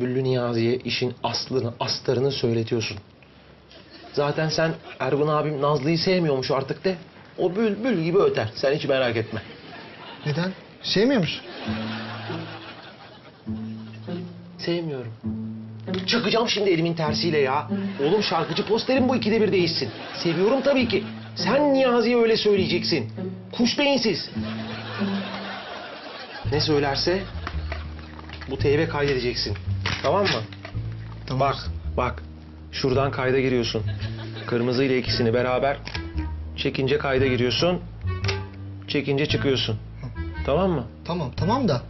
Güllü Niyazi'ye işin aslını, astarını söyletiyorsun. Zaten sen Ergun abim Nazlı'yı sevmiyormuş artık de. O bülbül gibi öter. Sen hiç merak etme. Neden? Sevmiyor musun? Sevmiyorum. Çakacağım şimdi elimin tersiyle ya. Oğlum şarkıcı posterim bu ikide bir değişsin. Seviyorum tabii ki. Sen Niyazi'ye öyle söyleyeceksin. Kuş beyinsiz. Ne söylerse bu teybe kaydedeceksin. Tamam mı? Tamam. Bak, bak. Şuradan kayda giriyorsun. Kırmızı ile ikisini beraber çekince kayda giriyorsun. Çekince çıkıyorsun. Tamam mı? Tamam tamam da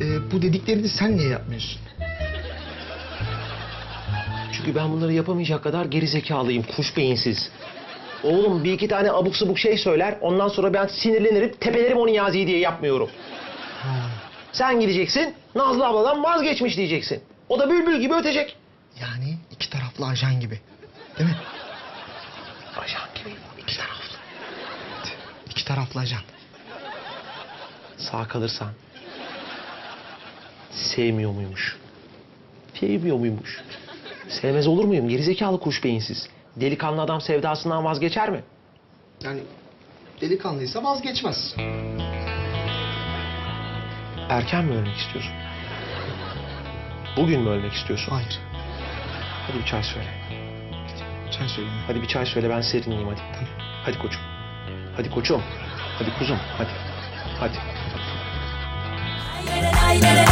e, bu dediklerini sen niye yapmıyorsun? Çünkü ben bunları yapamayacak kadar geri zekalıyım, kuş beyinsiz. Oğlum bir iki tane abuk sabuk şey söyler, ondan sonra ben sinirlenirim, tepelerim onu Niyazi diye yapmıyorum. Sen gideceksin, Nazlı abladan vazgeçmiş diyeceksin. O da bülbül gibi ötecek. Yani iki taraflı ajan gibi. Değil mi? Ajan gibi, iki taraflı. İki taraflı ajan. Sağ kalırsan sevmiyor muymuş? Sevmiyor muymuş? Sevmez olur muyum? Gerizekalı kuş beyinsiz. Delikanlı adam sevdasından vazgeçer mi? Yani delikanlıysa vazgeçmez. Erken mi ölmek istiyorsun? Bugün mü ölmek istiyorsun? Hayır. Hadi bir çay söyle. Sen söyleyeyim. Hadi bir çay söyle ben serinleyeyim hadi. Hadi koçum. Hadi koçum. Hadi kuzum. Hadi. Hadi. lay